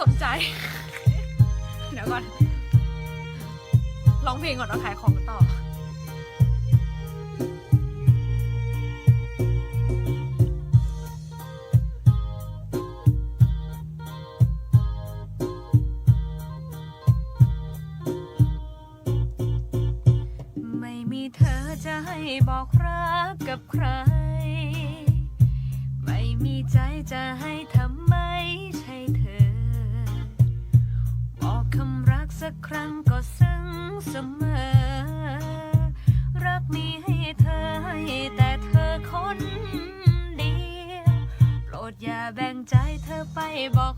สนใจ เดี๋ยวก่อน ร้องเพลงก่อนเอาขายของต่อ ไม่มีเธอจะให้บอกรักกับใคร ไม่มีใจจะให้ทำ มอ รักมีให้เธอให้แต่เธอคนเดียว โปรดอย่าแบ่งใจเธอไปบอกรัก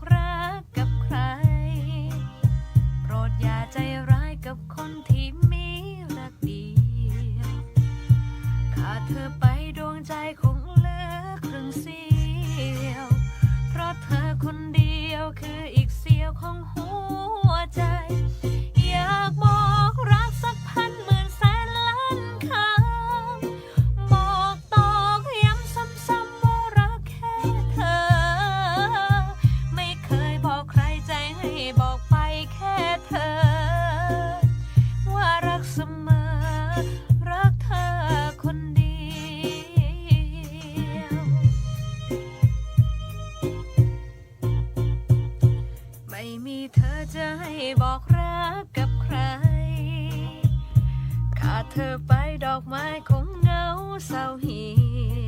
เศร้าเหี่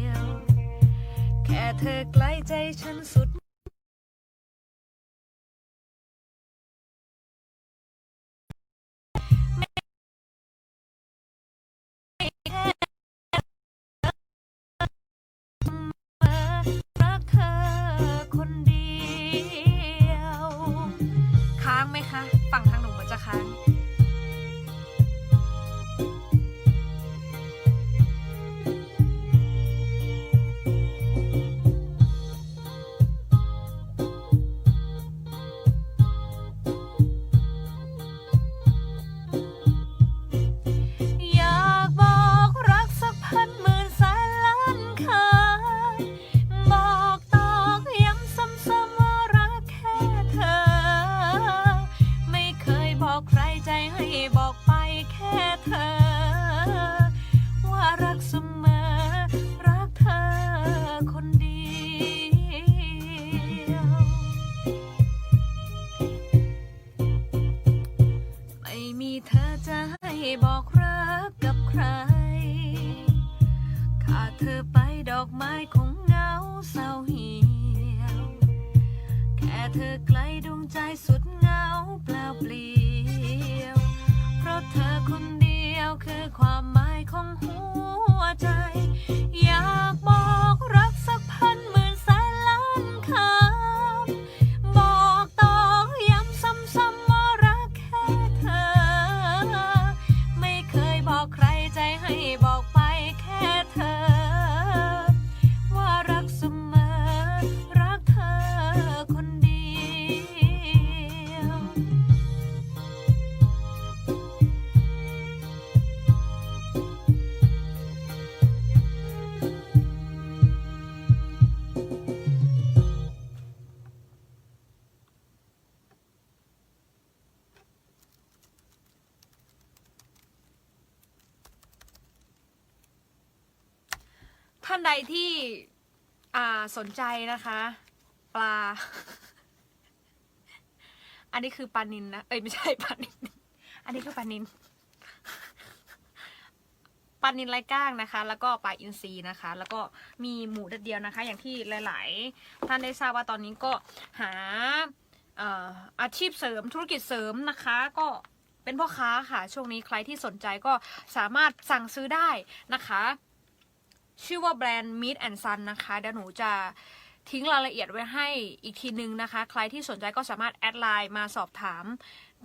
ยว แค่เธอใกล้ใจฉันสุดรักเธอคนเดียวค้างไหมคะ ฝั่งทางหนูมันจะค้าง บอกรักกับใคร ขาดเธอไปดอกไม้คงเหงาเศร้าเหี่ยว แค่เธอไกลดวงใจสุดเหงาเปล่าเปลี่ยว เพราะเธอคนเดียวคือความหมายของหัว ใดที่อ่าสนใจนะคะ ปลา อันนี้คือปลานินนะ เอ้ยไม่ใช่ปลานิน อันนี้คือปลานินปลานินไร้ก้างนะคะ แล้วก็ปลาอินทรีนะคะ แล้วก็มีหมูแดดเดียวนะคะ อย่างที่หลาย ๆ ท่านได้ทราบว่าตอนนี้ก็หาอาชีพเสริมธุรกิจเสริมนะคะ ก็เป็นพ่อค้าค่ะ ช่วงนี้ใครที่สนใจก็สามารถสั่งซื้อได้นะคะ ชื่อว่าแบรนด์ Meat and Sun นะคะเดี๋ยวหนูจะทิ้งรายละเอียดไว้ให้อีกทีนึงนะคะ ใครที่สนใจก็สามารถแอดไลน์มาสอบถาม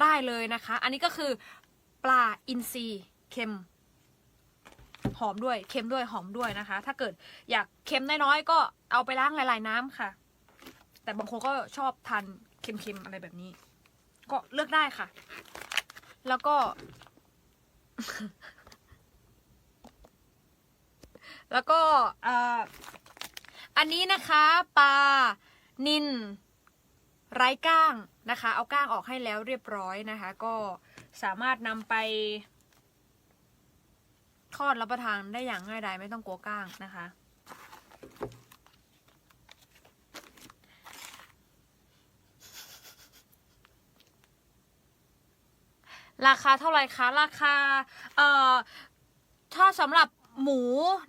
ได้เลยนะคะ อันนี้ก็คือปลาอินทรีเค็ม หอมด้วยเค็มด้วยหอมด้วยนะคะ ถ้าเกิดอยากเค็มน้อยๆก็เอาไปล้างละลายน้ำค่ะ แต่บางคนก็ชอบทานเค็มๆอะไรแบบนี้ ก็เลือกได้ค่ะ แล้วก็ แล้วก็อันนี้นะคะปลานินไร้ก้างนะคะ เอาก้างออกให้แล้วเรียบร้อยนะคะ ก็สามารถนำไปทอดรับประทานได้อย่างง่ายดายไม่ต้องกลัวก้างนะคะ ราคาเท่าไหร่คะ ราคา เอ่อ ถ้าสำหรับ หมู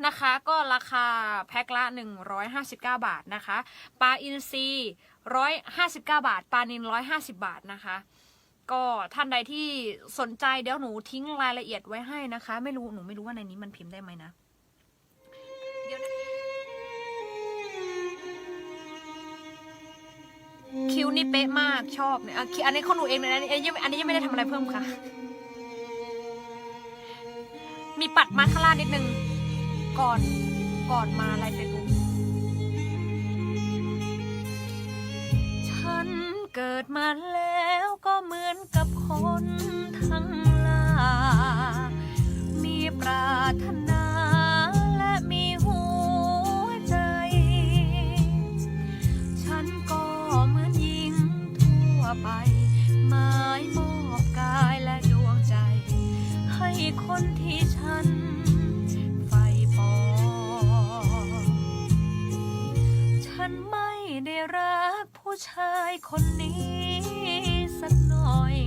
นะคะก็ราคาแพ็คละ 159 บาทนะคะ ปลาอินทรี159 บาท ปลานิล150 บาทนะคะ ก็ท่านใดที่สนใจเดี๋ยวหนูทิ้งรายละเอียดไว้ให้นะคะ ไม่รู้หนูไม่รู้ว่าในนี้มันพิมพ์ได้ไหมนะคิวนี่เป๊ะมากชอบเนี่ยอันนี้ของหนูเองเลยนะอันนี้อันนี้ยังไม่ได้ทำอะไรเพิ่มค่ะ มีปัดมาข้างล่างนิดนึง ก่อนก่อนมาไลฟ์เฟซบุ๊กฉันเกิดมาแล้วก็เหมือนกับคนทั้งหลายมีปรารถนาและมีหัวใจ ฉันก็เหมือนหญิงทั่วไปหมายมอบกาย คนที่ฉันใฝ่ปอง ฉันไม่ได้รักผู้ชายคนนี้สักหน่อย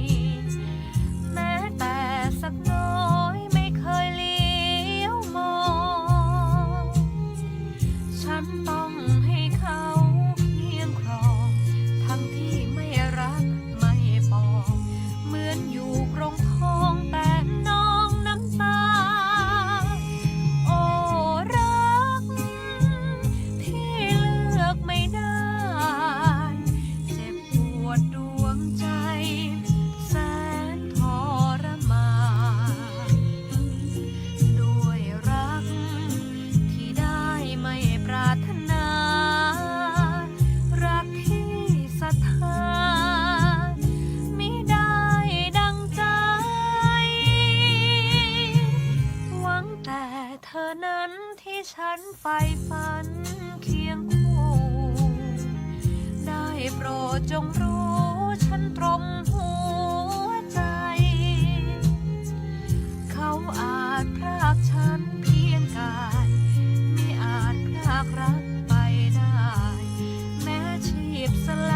ไฟฝ่ฝันเคียงคู่ ได้โปรดจงรู้ฉันตรงหัวใจ เขาอาจพรากฉันเพียงกายไม่อาจพรากรักไปได้ แม้ชีพสล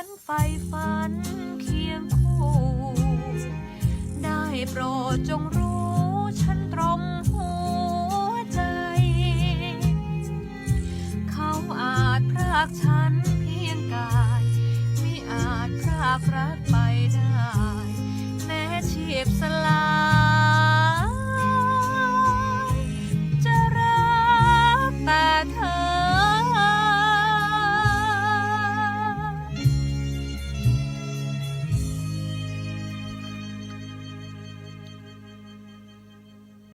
ันไฟฝันเคียงคู่ ได้โปรดจงรู้ฉันตรงหัวใจ เขาอาจพรากฉันเพียงกาย ไม่อาจพรากรัก